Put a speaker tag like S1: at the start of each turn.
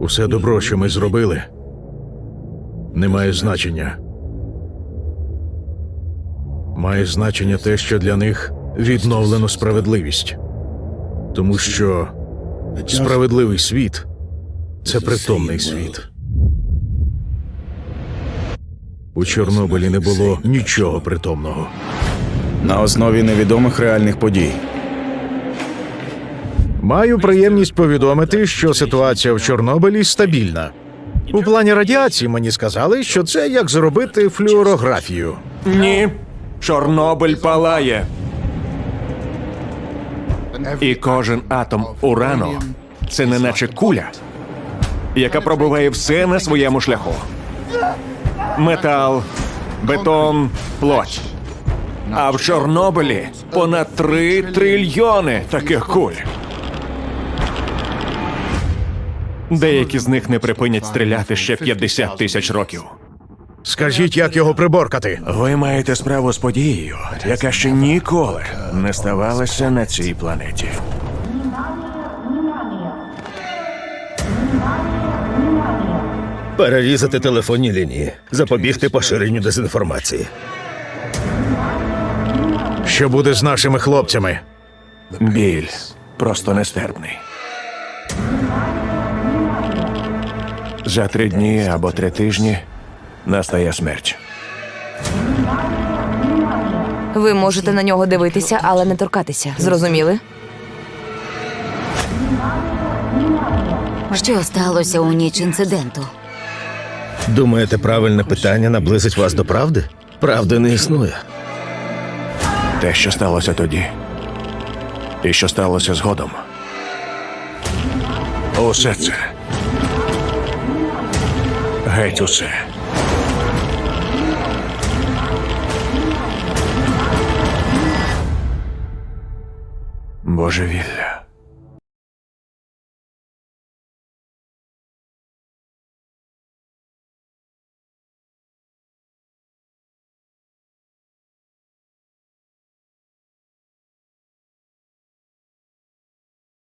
S1: Усе добро, що ми зробили, не має значення. Має значення те, що для них відновлено справедливість. Тому що справедливий світ це притомний світ. У Чорнобилі не було нічого притомного.
S2: На основі невідомих реальних подій.
S1: Маю приємність повідомити, що ситуація в Чорнобилі стабільна. У плані радіації мені сказали, що це як зробити флюорографію.
S3: Ні. Чорнобиль палає. І кожен атом урану це не наче куля, яка пробиває все на своєму шляху. Метал, бетон, плоть. А в Чорнобилі понад три трильйони таких куль. Деякі з них не припинять стріляти ще 50 тисяч років.
S1: Скажіть, як його приборкати?
S3: Ви маєте справу з подією, яка ще ніколи не ставалася на цій планеті.
S4: Перерізати телефонні лінії, запобігти поширенню дезінформації.
S1: Що буде з нашими хлопцями?
S3: Біль просто нестерпний. За три дні або три тижні настає смерть.
S5: Ви можете на нього дивитися, але не торкатися. Зрозуміли?
S6: Що сталося у ніч інциденту?
S4: Думаєте, правильне питання наблизить вас до правди? Правди не існує.
S3: Те, що сталося тоді, і що сталося згодом. Усе це. Геть усе. Божевілля.